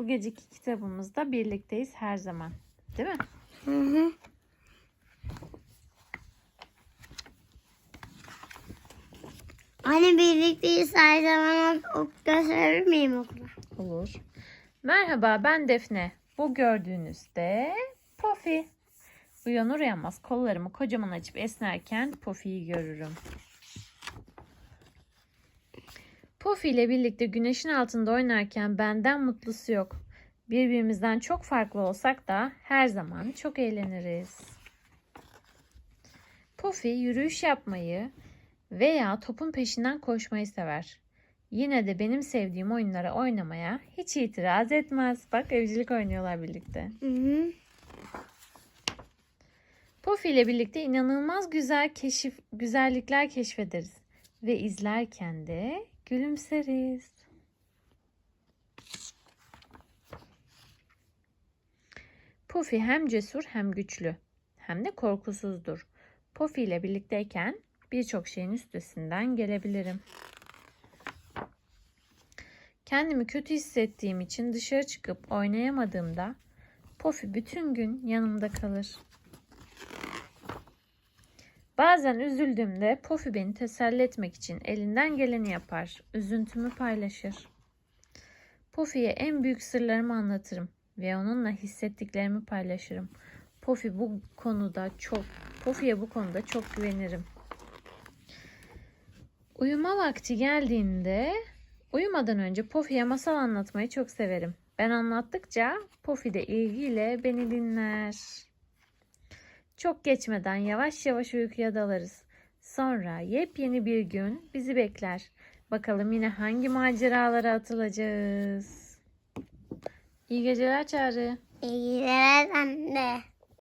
Bu geceki kitabımızda birlikteyiz her zaman. Değil mi? Hı hı. Anne birlikteyiz her zaman gösterir miyim okula? Olur. Merhaba ben Defne. Bu gördüğünüz de Pofi. Uyanır uyanmaz kollarımı kocaman açıp esnerken Pofi'yi görürüm. Pofi ile birlikte güneşin altında oynarken benden mutlusu yok. Birbirimizden çok farklı olsak da her zaman çok eğleniriz. Pofi yürüyüş yapmayı veya topun peşinden koşmayı sever. Yine de benim sevdiğim oyunları oynamaya hiç itiraz etmez. Bak evcilik oynuyorlar birlikte. Hı hı. Pofi ile birlikte inanılmaz güzel keşif, güzellikler keşfederiz. Ve izlerken de gülümseriz. Pofi hem cesur hem güçlü. Hem de korkusuzdur. Pofi ile birlikteyken birçok şeyin üstesinden gelebilirim. Kendimi kötü hissettiğim için dışarı çıkıp oynayamadığımda Pofi bütün gün yanımda kalır. Bazen üzüldüğümde Pofi beni teselli etmek için elinden geleni yapar, üzüntümü paylaşır. Pofi'ye en büyük sırlarımı anlatırım ve onunla hissettiklerimi paylaşırım. Pofi bu konuda çok, Pofi'ye bu konuda çok güvenirim. Uyuma vakti geldiğinde uyumadan önce Pofi'ye masal anlatmayı çok severim. Ben anlattıkça Pofi de ilgiyle beni dinler. Çok geçmeden yavaş yavaş uykuya dalarız. Sonra yepyeni bir gün bizi bekler. Bakalım yine hangi maceralara atılacağız. İyi geceler Çağrı. İyi geceler anne.